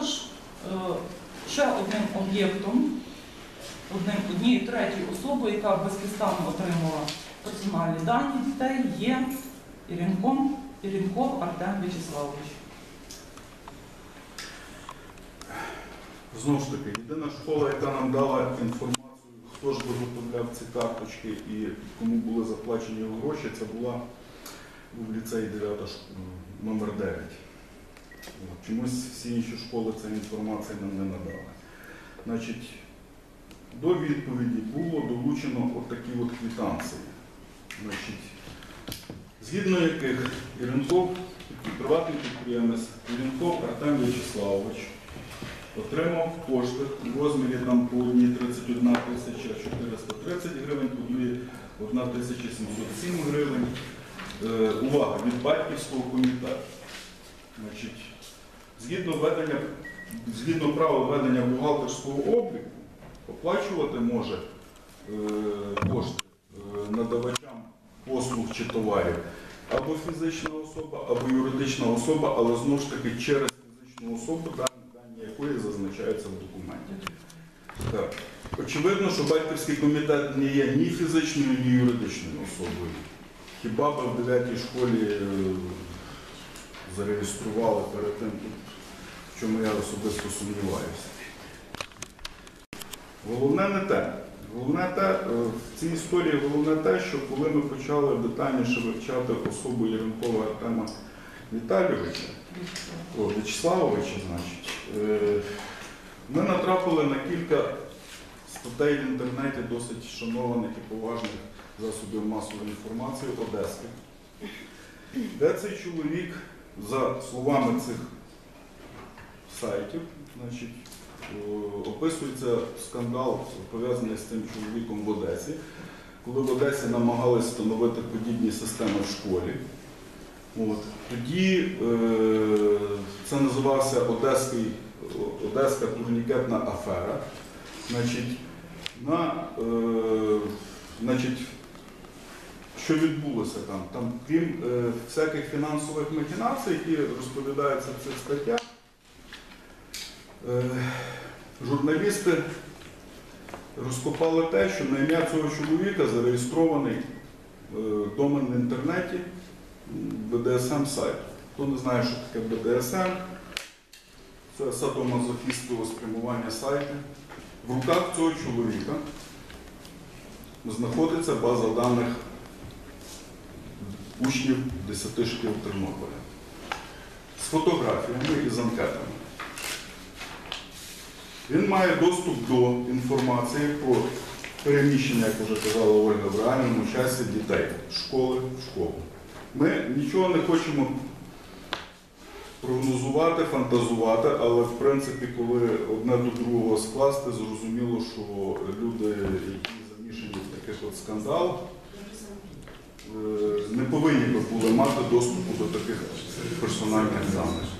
Також е, ще одним об'єктом, однією третьою особою, яка безпідставно отримала персональні дані дітей, є Іринком, Іринков Артем Вячеславович. Знову ж таки, єдина школа, яка нам дала інформацію, хто ж виготовляв ці карточки і кому були заплачені гроші, це була був ліцей 9 шк- номер 9. От. Чомусь всі інші школи цієї інформації нам не надали. Значить, до відповіді було долучено отакі от квитанції. Значить, згідно яких Іринков, приватний підприємець, Іринков Артем Вячеславович отримав кошти в розмірі там по одній 31 тисяча 430 гривень, по другій 1 тисяча 707 гривень. Е, увага, від батьківського комітету. Значить, згідно, ведення, згідно правил ведення бухгалтерського обліку, оплачувати може е, кошти е, надавачам послуг чи товарів або фізична особа, або юридична особа, але знову ж таки через фізичну особу, дані, дані якої зазначаються в документі. Так. Очевидно, що батьківський комітет не є ні фізичною, ні юридичною особою. Хіба би в 9 школі е, зареєстрували перед тим, в чому я особисто сумніваюся. Головне не те. Головне те, в цій історії головне те, що коли ми почали детальніше вивчати особу Єренкова Артема Віталійовича, Вячеславовича, значить, е, ми натрапили на кілька статей в інтернеті досить шанованих і поважних засобів масової інформації Одески, де цей чоловік, за словами цих сайтів, значить, описується скандал, пов'язаний з цим чоловіком в Одесі, коли в Одесі намагались встановити подібні системи в школі. От. Тоді е, це називався Одеський, Одеська турнікетна афера. Значить, на, е, значить, що відбулося там? Там, крім е, всяких фінансових махінацій, які розповідаються в цих статтях, е, журналісти розкопали те, що на ім'я цього чоловіка зареєстрований е, домен в інтернеті БДСМ сайт. Хто не знає, що таке БДСМ, це садомазохістове спрямування сайту. В руках цього чоловіка знаходиться база даних учнів 10 шкіл Тернополя з фотографіями і з анкетами. Він має доступ до інформації про переміщення, як вже казала Ольга, в реальному часі дітей школи в школу. Ми нічого не хочемо прогнозувати, фантазувати, але в принципі, коли одне до другого скласти, зрозуміло, що люди, які замішані в таких от скандалах, не повинні би були мати доступу до таких персональних даних.